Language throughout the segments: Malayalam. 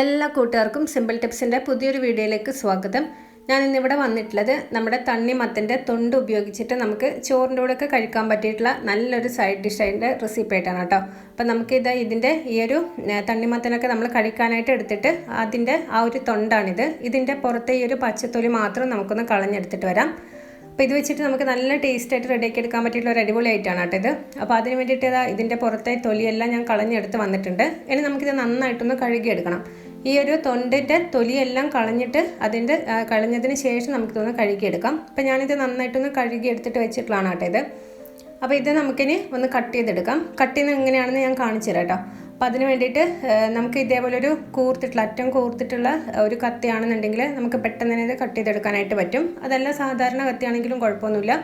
എല്ലാ കൂട്ടുകാർക്കും സിമ്പിൾ ടിപ്സിന്റെ പുതിയൊരു വീഡിയോയിലേക്ക് സ്വാഗതം. ഞാൻ ഇന്നിവിടെ വന്നിട്ടുള്ളത് നമ്മുടെ തണ്ണിമത്തന്റെ തൊണ്ട് ഉപയോഗിച്ചിട്ട് നമുക്ക് ചോറിന്റെ കൂടെയൊക്കെ കഴിക്കാൻ പറ്റിയിട്ടുള്ള നല്ലൊരു സൈഡ് ഡിഷ് അതിന്റെ റെസിപ്പി ആയിട്ടാണ് കേട്ടോ. അപ്പം നമുക്കിത് ഇതിന്റെ ഈ ഒരു തണ്ണിമത്തനൊക്കെ നമ്മൾ കഴിക്കാനായിട്ട് എടുത്തിട്ട് അതിന്റെ ആ ഒരു തൊണ്ടാണിത്. ഇതിന്റെ പുറത്തെ ഈ ഒരു പച്ചത്തൊലി മാത്രം നമുക്കൊന്ന് കളഞ്ഞെടുത്തിട്ട് വരാം. അപ്പോൾ ഇത് വെച്ചിട്ട് നമുക്ക് നല്ല ടേസ്റ്റായിട്ട് റെഡിയാക്കി എടുക്കാൻ പറ്റിയിട്ടുള്ള ഒരു അടിപൊളി ആയിട്ടാണ് കേട്ടോ ഇത്. അപ്പോൾ അതിന് വേണ്ടിയിട്ട് ഇതാ ഇതിന്റെ പുറത്തെ തൊലിയെല്ലാം ഞാൻ കളഞ്ഞെടുത്ത് വന്നിട്ടുണ്ട്. ഇനി നമുക്കിത് നന്നായിട്ടൊന്ന് കഴുകിയെടുക്കണം. ഈ ഒരു തൊണ്ടിന്റെ തൊലിയെല്ലാം കളഞ്ഞിട്ട് അതിന്റെ കളഞ്ഞതിന് ശേഷം നമുക്ക് ഇതൊന്ന് കഴുകിയെടുക്കാം. അപ്പോൾ ഞാനിത് നന്നായിട്ടൊന്ന് കഴുകി എടുത്തിട്ട് വെച്ചിട്ടുള്ളതാണ് കേട്ടോ ഇത്. അപ്പോൾ ഇത് നമുക്കിനി ഒന്ന് കട്ട് ചെയ്തെടുക്കാം. കട്ട് ചെയ്യുന്നത് എങ്ങനെയാണെന്ന് ഞാൻ കാണിച്ചു തരാം കേട്ടോ. അപ്പോൾ അതിന് വേണ്ടിയിട്ട് നമുക്ക് ഇതേപോലെ ഒരു കൂർത്തിട്ടുള്ള അറ്റം കൂർത്തിട്ടുള്ള ഒരു കത്തിയാണെന്നുണ്ടെങ്കിൽ നമുക്ക് പെട്ടെന്ന് തന്നെ ഇത് കട്ട് ചെയ്തെടുക്കാനായിട്ട് പറ്റും. അതല്ല സാധാരണ കത്തിയാണെങ്കിലും കുഴപ്പമൊന്നുമില്ല.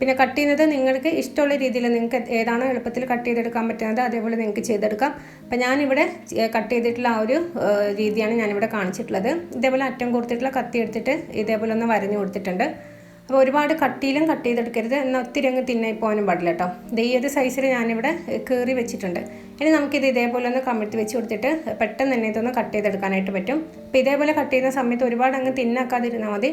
പിന്നെ കട്ട് ചെയ്യുന്നത് നിങ്ങൾക്ക് ഇഷ്ടമുള്ള രീതിയിൽ നിങ്ങൾക്ക് ഏതാണോ എളുപ്പത്തിൽ കട്ട് ചെയ്തെടുക്കാൻ പറ്റുന്നത് അതേപോലെ നിങ്ങൾക്ക് ചെയ്തെടുക്കാം. അപ്പം ഞാനിവിടെ കട്ട് ചെയ്തിട്ടുള്ള ആ ഒരു രീതിയാണ് ഞാനിവിടെ കാണിച്ചിട്ടുള്ളത്. ഇതേപോലെ അറ്റം കൊടുത്തിട്ടുള്ള കത്തി എടുത്തിട്ട് ഇതേപോലെ ഒന്ന് വരഞ്ഞു കൊടുത്തിട്ടുണ്ട്. അപ്പോൾ ഒരുപാട് കട്ടിയിലും കട്ട് ചെയ്തെടുക്കരുത്. എന്നാൽ ഒത്തിരി അങ്ങ് തിന്നായി പോകാനും പാടില്ല കേട്ടോ. ഇത് ഈ ഒരു സൈസിൽ ഞാനിവിടെ കീറി വെച്ചിട്ടുണ്ട്. ഇനി നമുക്കിത് ഇതേപോലെ ഒന്ന് കമിഴ്ത്തി വെച്ച് കൊടുത്തിട്ട് പെട്ടെന്ന് തന്നെ ഇതൊന്ന് കട്ട് ചെയ്തെടുക്കാനായിട്ട് പറ്റും. അപ്പോൾ ഇതേപോലെ കട്ട് ചെയ്യുന്ന സമയത്ത് ഒരുപാട് അങ്ങ് തിന്നാക്കാതിരുന്നാൽ മതി.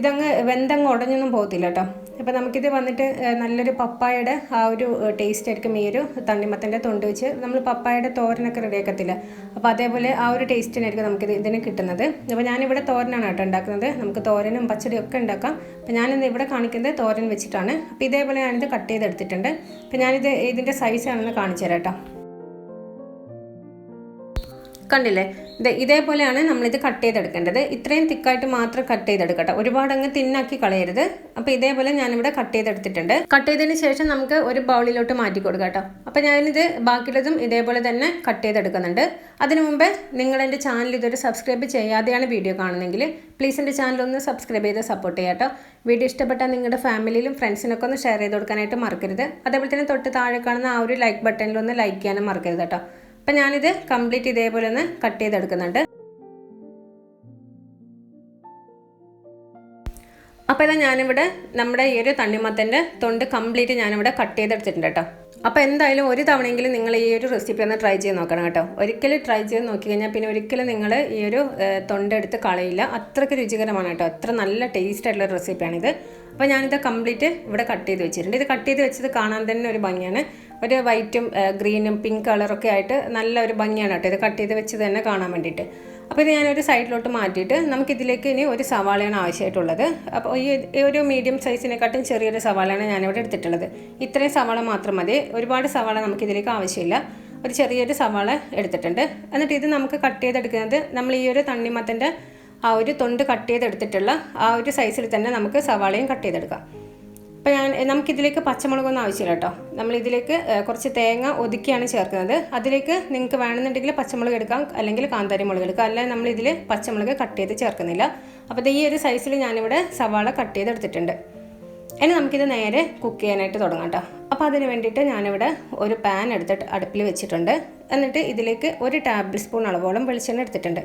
ഇതങ്ങ് വെന്തങ്ങ് ഉടഞ്ഞൊന്നും പോകത്തില്ല കേട്ടോ. അപ്പോൾ നമുക്കിത് വന്നിട്ട് നല്ലൊരു പപ്പായയുടെ ആ ഒരു ടേസ്റ്റ് ആയിരിക്കും ഈ ഒരു തണ്ണിമത്തന്റെ തൊണ്ട് വെച്ച്. നമ്മൾ പപ്പായയുടെ തോരനൊക്കെ റെഡിയാക്കത്തില്ല അപ്പോൾ അതേപോലെ ആ ഒരു ടേസ്റ്റിനായിരിക്കും നമുക്കിത് ഇതിന് കിട്ടുന്നത്. അപ്പോൾ ഞാനിവിടെ തോരനാണ് കേട്ടോ ഉണ്ടാക്കുന്നത്. നമുക്ക് തോരനും പച്ചടിയും ഒക്കെ ഉണ്ടാക്കാം. അപ്പോൾ ഞാനിന്ന് ഇവിടെ കാണിക്കുന്നത് തോരൻ വെച്ചിട്ടാണ്. അപ്പോൾ ഇതേപോലെ ഞാനിത് കട്ട് ചെയ്ത് എടുത്തിട്ടുണ്ട് അപ്പോൾ ഞാനിത് ഇതിന്റെ സൈസാണെന്ന് കാണിച്ചു തരാം കേട്ടോ. കണ്ടില്ലേ? ഇത് ഇതേപോലെയാണ് നമ്മളിത് കട്ട് ചെയ്തെടുക്കേണ്ടത്. ഇത്രയും തിക്കായിട്ട് മാത്രം കട്ട് ചെയ്തെടുക്കട്ടെ. ഒരുപാട് അങ്ങ് തിന്നാക്കി കളയരുത്. അപ്പോൾ ഇതേപോലെ ഞാനിവിടെ കട്ട് ചെയ്തെടുത്തിട്ടുണ്ട്. കട്ട് ചെയ്തതിന് ശേഷം നമുക്ക് ഒരു ബൗളിലോട്ട് മാറ്റി കൊടുക്കാം കേട്ടോ അപ്പോൾ ഞാനിത് ബാക്കിയുള്ളതും ഇതേപോലെ തന്നെ കട്ട് ചെയ്തെടുക്കുന്നുണ്ട്. അതിനു മുമ്പേ നിങ്ങൾ എന്റെ ചാനൽ ഇതൊരു സബ്സ്ക്രൈബ് ചെയ്യാതെയാണ് വീഡിയോ കാണുന്നെങ്കിൽ പ്ലീസ് എന്റെ ചാനൽ ഒന്ന് സബ്സ്ക്രൈബ് ചെയ്ത് സപ്പോർട്ട് ചെയ്യാം കേട്ടോ വീഡിയോ ഇഷ്ടപ്പെട്ടാൽ നിങ്ങളുടെ ഫാമിലിയിലും ഫ്രണ്ട്സിനൊക്കെ ഒന്ന് ഷെയർ ചെയ്ത് കൊടുക്കാനായിട്ട് മറക്കരുത്. അതേപോലെ തന്നെ തൊട്ട് താഴെ കാണുന്ന ആ ഒരു ലൈക്ക് ബട്ടണിൽ ഒന്ന് ലൈക്ക് ചെയ്യാനും മറക്കരുത് കേട്ടോ. അപ്പം ഞാനിത് കംപ്ലീറ്റ് ഇതേപോലെ ഒന്ന് കട്ട് ചെയ്തെടുക്കുന്നുണ്ട്. അപ്പോൾ ഇതാ ഞാനിവിടെ നമ്മുടെ ഈ ഒരു തണ്ണിമത്തന്റെ തൊണ്ട് കംപ്ലീറ്റ് ഞാനിവിടെ കട്ട് ചെയ്തെടുത്തിട്ടുണ്ട് കേട്ടോ. അപ്പോൾ എന്തായാലും ഒരു തവണയെങ്കിലും നിങ്ങൾ ഈ ഒരു റെസിപ്പി ഒന്ന് ട്രൈ ചെയ്ത് നോക്കണം കേട്ടോ. ഒരിക്കലും ട്രൈ ചെയ്ത് നോക്കി കഴിഞ്ഞാൽ പിന്നെ ഒരിക്കലും നിങ്ങൾ ഈ ഒരു തൊണ്ടെടുത്ത് കളയില്ല. അത്രയ്ക്ക് രുചികരമാണ് കേട്ടോ. അത്ര നല്ല ടേസ്റ്റ് ആയിട്ടുള്ള റെസിപ്പിയാണിത്. അപ്പോൾ ഞാനിത് കംപ്ലീറ്റ് ഇവിടെ കട്ട് ചെയ്ത് വെച്ചിട്ടുണ്ട്. ഇത് കട്ട് ചെയ്ത് വെച്ചത് കാണാൻ തന്നെ ഒരു ഭംഗിയാണ്. ഒരു വൈറ്റും ഗ്രീനും പിങ്ക് കളറൊക്കെ ആയിട്ട് നല്ല ഒരു ഭംഗിയാണ് കേട്ടോ ഇത് കട്ട് ചെയ്ത് വെച്ചത് തന്നെ കാണാൻ വേണ്ടിയിട്ട്. അപ്പോൾ ഇത് ഞാനൊരു സൈഡിലോട്ട് മാറ്റിയിട്ട് നമുക്കിതിലേക്ക് ഇനി ഒരു സവാളയാണ് ആവശ്യമായിട്ടുള്ളത്. അപ്പോൾ ഈ ഒരു മീഡിയം സൈസിനെക്കാട്ടും ചെറിയൊരു സവാളയാണ് ഞാനിവിടെ എടുത്തിട്ടുള്ളത്. ഇത്രയും സവാള മാത്രം മതി. ഒരുപാട് സവാള നമുക്കിതിലേക്ക് ആവശ്യമില്ല. ഒരു ചെറിയൊരു സവാള എടുത്തിട്ടുണ്ട്. എന്നിട്ട് ഇത് നമുക്ക് കട്ട് ചെയ്തെടുക്കുന്നത് നമ്മൾ ഈ ഒരു തണ്ണിമത്തന്റെ ആ ഒരു തൊണ്ട് കട്ട് ചെയ്തെടുത്തിട്ടുള്ള ആ ഒരു സൈസിൽ തന്നെ നമുക്ക് സവാളയും കട്ട് ചെയ്തെടുക്കാം. അപ്പോൾ ഞാൻ നമുക്കിതിലേക്ക് പച്ചമുളകൊന്നും ആവശ്യമില്ല കേട്ടോ. നമ്മളിതിലേക്ക് കുറച്ച് തേങ്ങ ഒതുക്കിയാണ് ചേർക്കുന്നത്. അതിലേക്ക് നിങ്ങൾക്ക് വേണമെന്നുണ്ടെങ്കിൽ പച്ചമുളക് എടുക്കാം അല്ലെങ്കിൽ കാന്താരി മുളക് എടുക്കാം. അല്ലെങ്കിൽ നമ്മളിതിൽ പച്ചമുളക് കട്ട് ചെയ്ത് ചേർക്കുന്നില്ല. അപ്പോൾ ഈ ഒരു സൈസിൽ ഞാനിവിടെ സവാള കട്ട് ചെയ്തെടുത്തിട്ടുണ്ട്. ഇനി നമുക്കിത് നേരെ കുക്ക് ചെയ്യാനായിട്ട് തുടങ്ങാം കേട്ടോ. അപ്പോൾ അതിന് വേണ്ടിയിട്ട് ഞാനിവിടെ ഒരു പാൻ എടുത്തിട്ട് അടുപ്പിൽ വെച്ചിട്ടുണ്ട്. എന്നിട്ട് ഇതിലേക്ക് ഒരു ടേബിൾ സ്പൂൺ അളവോളം വെളിച്ചെണ്ണ എടുത്തിട്ടുണ്ട്.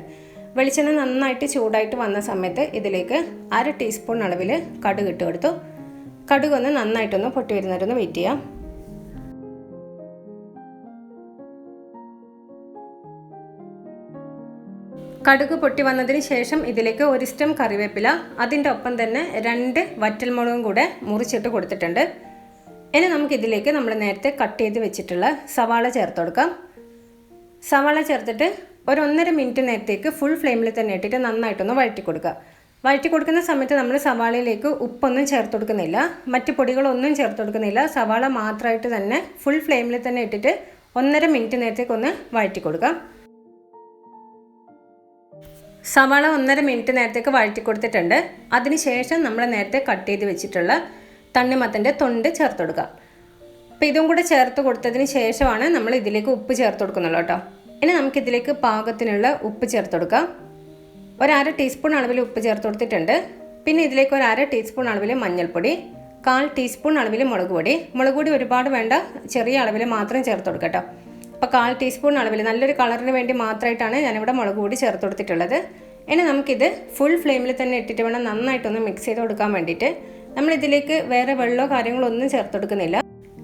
വെളിച്ചെണ്ണ നന്നായിട്ട് ചൂടായിട്ട് വന്ന സമയത്ത് ഇതിലേക്ക് അര ടീസ്പൂൺ അളവിൽ കടുക് ഇട്ട് കൊടുത്തു. കടുക് ഒന്ന് നന്നായിട്ടൊന്ന് പൊട്ടി വരുന്നവരൊന്ന് വെയിറ്റ് ചെയ്യാം. കടുക് പൊട്ടി വന്നതിന് ശേഷം ഇതിലേക്ക് ഒരു സ്റ്റം കറിവേപ്പില അതിന്റെ ഒപ്പം തന്നെ രണ്ട് വറ്റൽമുളകും കൂടെ മുറിച്ചിട്ട് കൊടുത്തിട്ടുണ്ട്. ഇനി നമുക്ക് ഇതിലേക്ക് നമ്മൾ നേരത്തെ കട്ട് ചെയ്ത് വെച്ചിട്ടുള്ള സവാള ചേർത്ത് കൊടുക്കാം. സവാള ചേർത്തിട്ട് ഒരു ഒന്നര മിനിറ്റ് നേരത്തേക്ക് ഫുൾ ഫ്ലെയിമിൽ തന്നെ ഇട്ടിട്ട് നന്നായിട്ടൊന്ന് വഴറ്റി കൊടുക്കുക വഴറ്റി കൊടുക്കുന്ന സമയത്ത് നമ്മൾ സവാളയിലേക്ക് ഉപ്പൊന്നും ചേർത്ത് കൊടുക്കുന്നില്ല മറ്റ് പൊടികളൊന്നും ചേർത്ത് കൊടുക്കുന്നില്ല സവാള മാത്രമായിട്ട് തന്നെ ഫുൾ ഫ്ലെയിമിൽ തന്നെ ഇട്ടിട്ട് ഒന്നര മിനിറ്റ് നേരത്തേക്ക് ഒന്ന് വഴറ്റി കൊടുക്കാം സവാള ഒന്നര മിനിറ്റ് നേരത്തേക്ക് വഴറ്റി കൊടുത്തിട്ടുണ്ട് അതിനുശേഷം നമ്മൾ നേരത്തെ കട്ട് ചെയ്ത് വെച്ചിട്ടുള്ള തണ്ണിമത്തന്റെ തൊണ്ട് ചേർത്ത് കൊടുക്കുക അപ്പോൾ ഇതും കൂടെ ചേർത്ത് കൊടുത്തതിന് ശേഷമാണ് നമ്മൾ ഇതിലേക്ക് ഉപ്പ് ചേർത്ത് കൊടുക്കുന്നുള്ളൂ കേട്ടോ. ഇനി നമുക്കിതിലേക്ക് പാകത്തിനുള്ള ഉപ്പ് ചേർത്ത് കൊടുക്കാം. ഒരര ടീസ്പൂൺ അളവിൽ ഉപ്പ് ചേർത്ത് കൊടുത്തിട്ടുണ്ട്. പിന്നെ ഇതിലേക്ക് ഒരു അര ടീസ്പൂൺ അളവിൽ മഞ്ഞൾപ്പൊടി കാൽ ടീസ്പൂൺ അളവിൽ മുളക് പൊടി. മുളക് പൊടി ഒരുപാട് വേണ്ട ചെറിയ അളവിൽ മാത്രം ചേർത്ത് കൊടുക്കട്ടോ കേട്ടോ. അപ്പോൾ കാൽ ടീസ്പൂൺ അളവിൽ നല്ലൊരു കളറിന് വേണ്ടി മാത്രമായിട്ടാണ് ഞാനിവിടെ മുളക് പൊടി ചേർത്ത് കൊടുത്തിട്ടുള്ളത്. ഇനി നമുക്കിത് ഫുൾ ഫ്ലെയിമിൽ തന്നെ ഇട്ടിട്ട് വേണം നന്നായിട്ടൊന്ന് മിക്സ് ചെയ്ത് കൊടുക്കാൻ വേണ്ടിയിട്ട്. നമ്മളിതിലേക്ക് വേറെ വെള്ളമോ കാര്യങ്ങളോ ഒന്നും ചേർത്ത് കൊടുക്കുന്നില്ല.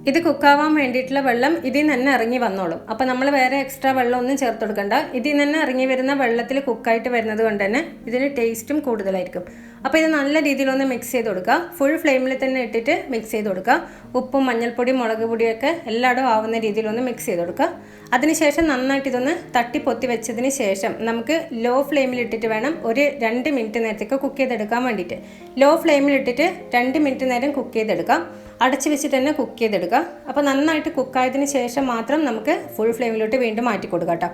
ഇത് കുക്കാവാൻ വേണ്ടിയിട്ടുള്ള വെള്ളം ഇതിൽ നിന്ന് തന്നെ ഇറങ്ങി വന്നോളും. അപ്പോൾ നമ്മൾ വേറെ എക്സ്ട്രാ വെള്ളം ഒന്നും ചേർത്ത് കൊടുക്കണ്ട. ഇതിൽ നിന്ന് തന്നെ ഇറങ്ങി വരുന്ന വെള്ളത്തിൽ കുക്കായിട്ട് വരുന്നത് കൊണ്ട് തന്നെ ഇതിന് ടേസ്റ്റും കൂടുതലായിരിക്കും. അപ്പോൾ ഇത് നല്ല രീതിയിലൊന്ന് മിക്സ് ചെയ്ത് കൊടുക്കുക. ഫുൾ ഫ്ലെയിമിൽ തന്നെ ഇട്ടിട്ട് മിക്സ് ചെയ്ത് കൊടുക്കുക. ഉപ്പും മഞ്ഞൾപ്പൊടി മുളക് പൊടിയൊക്കെ എല്ലായിടും ആവുന്ന രീതിയിലൊന്ന് മിക്സ് ചെയ്ത് കൊടുക്കുക. അതിനുശേഷം നന്നായിട്ട് ഇതൊന്ന് തട്ടി പൊത്തി വെച്ചതിന് ശേഷം നമുക്ക് ലോ ഫ്ലെയിമിൽ ഇട്ടിട്ട് വേണം ഒരു രണ്ട് മിനിറ്റ് നേരത്തേക്ക് കുക്ക് ചെയ്തെടുക്കാൻ വേണ്ടിയിട്ട്. ലോ ഫ്ലെയിമിൽ ഇട്ടിട്ട് രണ്ട് മിനിറ്റ് നേരം കുക്ക് ചെയ്തെടുക്കാം അടച്ച് വെച്ചിട്ട് തന്നെ കുക്ക് ചെയ്തെടുക്കുക. അപ്പോൾ നന്നായിട്ട് കുക്കായതിന് ശേഷം മാത്രം നമുക്ക് ഫുൾ ഫ്ലെയിമിലോട്ട് വീണ്ടും മാറ്റി കൊടുക്കാം കേട്ടോ.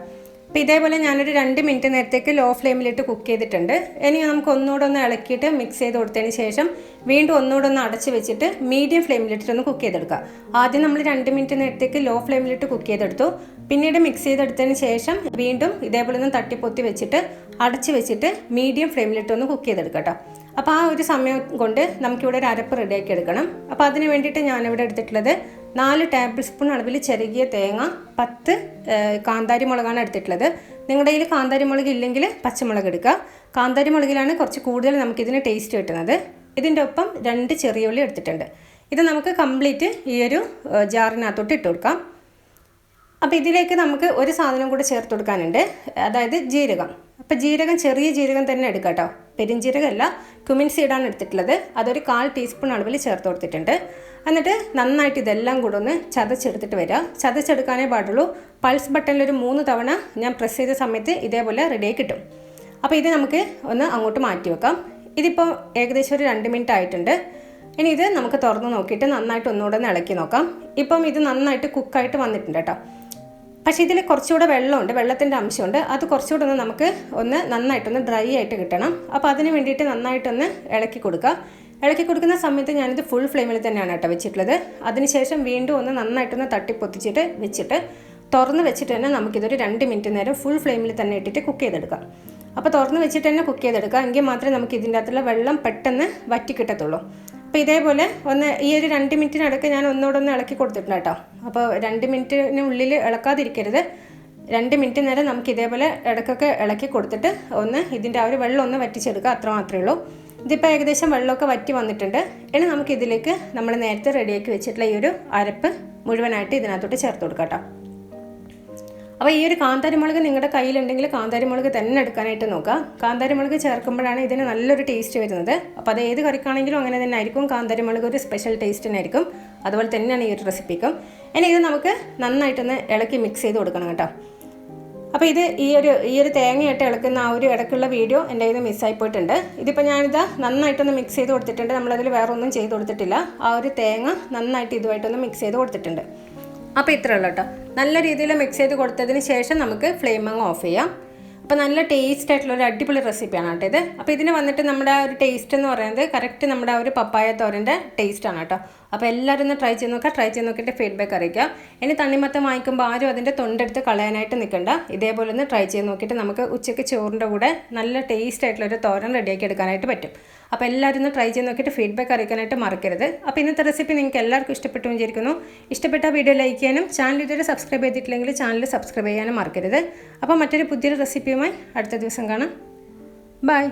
അപ്പോൾ ഇതേപോലെ ഞാനൊരു രണ്ട് മിനിറ്റ് നേരത്തേക്ക് ലോ ഫ്ലെയിമിലിട്ട് കുക്ക് ചെയ്തിട്ടുണ്ട്. ഇനി നമുക്ക് ഒന്നുകൂടെ ഒന്ന് ഇളക്കിയിട്ട് മിക്സ് ചെയ്ത് കൊടുത്തതിന് ശേഷം വീണ്ടും ഒന്നുകൂടെ ഒന്ന് അടച്ച് വെച്ചിട്ട് മീഡിയം ഫ്ലെയിമിലിട്ടിട്ട് ഒന്ന് കുക്ക് ചെയ്തെടുക്കുക. ആദ്യം നമ്മൾ രണ്ട് മിനിറ്റ് നേരത്തേക്ക് ലോ ഫ്ലെയിമിലിട്ട് കുക്ക് ചെയ്തെടുത്തു. പിന്നീട് മിക്സ് ചെയ്തെടുത്തതിന് ശേഷം വീണ്ടും ഇതേപോലെ ഒന്ന് തട്ടിപ്പൊത്തി വെച്ചിട്ട് അടച്ച് വെച്ചിട്ട് മീഡിയം ഫ്ലെയിമിലിട്ട് ഒന്ന് കുക്ക് ചെയ്തെടുക്കുക കേട്ടോ അപ്പോൾ ആ ഒരു സമയം കൊണ്ട് നമുക്കിവിടെ ഒരു അരപ്പ് റെഡിയാക്കി എടുക്കണം. അപ്പോൾ അതിന് വേണ്ടിയിട്ട് ഞാനിവിടെ എടുത്തിട്ടുള്ളത് നാല് ടേബിൾ സ്പൂൺ അളവിൽ ചെറുകിയ തേങ്ങ പത്ത് കാന്താരി മുളകാണ് എടുത്തിട്ടുള്ളത്. നിങ്ങളുടെ കയ്യിൽ കാന്താരി മുളക് ഇല്ലെങ്കിൽ പച്ചമുളക് എടുക്കുക. കാന്താരി മുളകിലാണ് കുറച്ച് കൂടുതൽ നമുക്കിതിന് ടേസ്റ്റ് കിട്ടുന്നത്. ഇതിന്റെ ഒപ്പം രണ്ട് ചെറിയ ഉള്ളി എടുത്തിട്ടുണ്ട്. ഇത് നമുക്ക് കംപ്ലീറ്റ് ഈ ഒരു ജാറിനകത്തോട്ട് ഇട്ട് കൊടുക്കാം. അപ്പോൾ ഇതിലേക്ക് നമുക്ക് ഒരു സാധനം കൂടെ ചേർത്ത് കൊടുക്കാനുണ്ട്. അതായത് ജീരകം. അപ്പോൾ ജീരകം ചെറിയ ജീരകം തന്നെ എടുക്കാം കേട്ടോ. പെരിഞ്ജീരകമല്ല കുമിൻ സീഡാണ് എടുത്തിട്ടുള്ളത്. അതൊരു കാൽ ടീസ്പൂൺ അളവിൽ ചേർത്ത് കൊടുത്തിട്ടുണ്ട്. എന്നിട്ട് നന്നായിട്ട് ഇതെല്ലാം കൂടെ ഒന്ന് ചതച്ചെടുത്തിട്ട് വരിക ചതച്ചെടുക്കാനേ പാടുള്ളൂ. പൾസ് ബട്ടണിൽ ഒരു മൂന്ന് തവണ ഞാൻ പ്രസ് ചെയ്ത സമയത്ത് ഇതേപോലെ റെഡിയായി കിട്ടും. അപ്പോൾ ഇത് നമുക്ക് ഒന്ന് അങ്ങോട്ട് മാറ്റി വെക്കാം. ഇതിപ്പോൾ ഏകദേശം ഒരു രണ്ട് മിനിറ്റ് ആയിട്ടുണ്ട്. ഇനി ഇത് നമുക്ക് തുറന്ന് നോക്കിയിട്ട് നന്നായിട്ട് ഒന്നുകൂടെ ഒന്ന് ഇളക്കി നോക്കാം. ഇപ്പം ഇത് നന്നായിട്ട് കുക്കായിട്ട് വന്നിട്ടുണ്ട് കേട്ടോ. പക്ഷേ ഇതിൽ കുറച്ചുകൂടെ വെള്ളമുണ്ട്. വെള്ളത്തിന്റെ അംശമുണ്ട്. അത് കുറച്ചുകൂടെ ഒന്ന് നമുക്ക് ഒന്ന് നന്നായിട്ടൊന്ന് ഡ്രൈ ആയിട്ട് കിട്ടണം. അപ്പോൾ അതിന് വേണ്ടിയിട്ട് നന്നായിട്ടൊന്ന് ഇളക്കി കൊടുക്കുക ഇളക്കി കൊടുക്കുന്ന സമയത്ത് ഞാനിത് ഫുൾ ഫ്ലെയിമിൽ തന്നെയാണ് കേട്ടോ വെച്ചിട്ടുള്ളത്. അതിനുശേഷം വീണ്ടും ഒന്ന് നന്നായിട്ടൊന്ന് തട്ടിപ്പൊത്തിച്ചിട്ട് വെച്ചിട്ട് തുറന്ന് വെച്ചിട്ട് തന്നെ നമുക്കിതൊരു രണ്ട് മിനിറ്റ് നേരം ഫുൾ ഫ്ലെയിമിൽ തന്നെ ഇട്ടിട്ട് കുക്ക് ചെയ്തെടുക്കാം. അപ്പോൾ തുറന്ന് വെച്ചിട്ട് തന്നെ കുക്ക് ചെയ്തെടുക്കുക എങ്കിൽ മാത്രമേ നമുക്ക് ഇതിന്റെ അകത്തുള്ള വെള്ളം പെട്ടെന്ന് വറ്റി കിട്ടത്തുള്ളൂ. അപ്പോൾ ഇതേപോലെ ഒന്ന് ഈ ഒരു രണ്ട് മിനിറ്റിനടക്ക് ഞാൻ ഒന്നുകൂടെ ഒന്ന് ഇളക്കി കൊടുത്തിട്ടുണ്ട് കേട്ടോ. അപ്പോൾ രണ്ട് മിനിറ്റിനുള്ളിൽ ഇളക്കാതിരിക്കരുത്. രണ്ട് മിനിറ്റ് നേരം നമുക്ക് ഇതേപോലെ ഇടക്കൊക്കെ ഇളക്കി കൊടുത്തിട്ട് ഒന്ന് ഇതിന്റെ ആ ഒരു വെള്ളം ഒന്ന് വറ്റിച്ചെടുക്കുക. അത്ര മാത്രമേ ഉള്ളൂ. ഇതിപ്പോൾ ഏകദേശം വെള്ളമൊക്കെ വറ്റി വന്നിട്ടുണ്ട്. ഇനി നമുക്ക് ഇതിലേക്ക് നമ്മൾ നേരത്തെ റെഡിയാക്കി വെച്ചിട്ടുള്ള ഈ ഒരു അരപ്പ് മുഴുവനായിട്ട് ഇതിനകത്തോട്ട് ചേർത്ത് കൊടുക്കാം കേട്ടോ. അപ്പോൾ ഈ ഒരു കാന്താരിമുളക് നിങ്ങളുടെ കയ്യിലുണ്ടെങ്കിൽ കാന്താരിമുളക് തന്നെ എടുക്കാനായിട്ട് നോക്കുക കാന്താരിമുളക് ചേർക്കുമ്പോഴാണ് ഇതിന് നല്ലൊരു ടേസ്റ്റ് വരുന്നത്. അപ്പോൾ അത് ഏത് കറിക്കാണെങ്കിലും അങ്ങനെ തന്നെ ആയിരിക്കും. കാന്താരിമുളക് ഒരു സ്പെഷ്യൽ ടേസ്റ്റിനായിരിക്കും അതുപോലെ തന്നെയാണ് ഈ ഒരു റെസിപ്പിക്കും. ഇനി ഇത് നമുക്ക് നന്നായിട്ടൊന്ന് ഇളക്കി മിക്സ് ചെയ്ത് കൊടുക്കണം കേട്ടോ. അപ്പോൾ ഇത് ഈ ഒരു ഈ ഒരു തേങ്ങയിട്ട് ഇളക്കുന്ന ആ ഒരു ഇടയ്ക്കുള്ള വീഡിയോ എന്റെ കയ്യിൽ മിസ്സായി പോയിട്ടുണ്ട്. ഇതിപ്പോൾ ഞാനിത് നന്നായിട്ടൊന്ന് മിക്സ് ചെയ്ത് കൊടുത്തിട്ടുണ്ട്. നമ്മളതിൽ വേറെ ഒന്നും ചെയ്ത് കൊടുത്തിട്ടില്ല. ആ ഒരു തേങ്ങ നന്നായിട്ട് ഇതുമായിട്ടൊന്ന് മിക്സ് ചെയ്ത് കൊടുത്തിട്ടുണ്ട്. അപ്പോൾ ഇത്രേ ഉള്ളൂ കേട്ടോ. നല്ല രീതിയിൽ മിക്സ് ചെയ്ത് കൊടുത്തതിന് ശേഷം നമുക്ക് ഫ്ലെയിം അങ്ങ് ഓഫ് ചെയ്യാം. അപ്പോൾ നല്ല ടേസ്റ്റ് ആയിട്ടുള്ള ഒരു അടിപൊളി റെസിപ്പിയാണ് കേട്ടോ ഇത്. അപ്പോൾ ഇതിന് വന്നിട്ട് നമ്മുടെ ഒരു ടേസ്റ്റ് എന്ന് പറയുന്നത് കറക്റ്റ് നമ്മുടെ ആ ഒരു പപ്പായ തോരന്റെ ടേസ്റ്റാണ് കേട്ടോ. അപ്പോൾ എല്ലാവരും ഒന്ന് ട്രൈ ചെയ്ത് നോക്കുക ട്രൈ ചെയ്ത് നോക്കിയിട്ട് ഫീഡ്ബാക്ക് അറിയിക്കുക. ഇനി തണ്ണിമത്തം വാങ്ങിക്കുമ്പോൾ ആരും അതിന്റെ തൊണ്ടെടുത്ത് കളയാനായിട്ട് നിൽക്കണ്ട. ഇതേപോലെ ഒന്ന് ട്രൈ ചെയ്ത് നോക്കിയിട്ട് നമുക്ക് ഉച്ചയ്ക്ക് ചോറിന്റെ കൂടെ നല്ല ടേസ്റ്റ് ആയിട്ടുള്ള ഒരു തോരൻ റെഡിയാക്കി എടുക്കാനായിട്ട് പറ്റും. അപ്പോൾ എല്ലാവരും ഒന്ന് ട്രൈ ചെയ്ത് നോക്കിയിട്ട് ഫീഡ്ബാക്ക് അറിയിക്കാനായിട്ട് മറക്കരുത്. അപ്പോൾ ഇന്നത്തെ റെസിപ്പി നിങ്ങൾക്ക് എല്ലാവർക്കും ഇഷ്ടപ്പെട്ടു വിചാരിക്കുന്നു. ഇഷ്ടപ്പെട്ട വീഡിയോ ലൈക്ക് ചെയ്യാനും ചാനൽ ഇതുവരെ സബ്സ്ക്രൈബ് ചെയ്തിട്ടില്ലെങ്കിൽ ചാനൽ സബ്സ്ക്രൈബ് ചെയ്യാനും മറക്കരുത്. അപ്പോൾ മറ്റൊരു പുതിയൊരു റെസിപ്പിയുമായി അടുത്ത ദിവസം കാണാം. ബൈ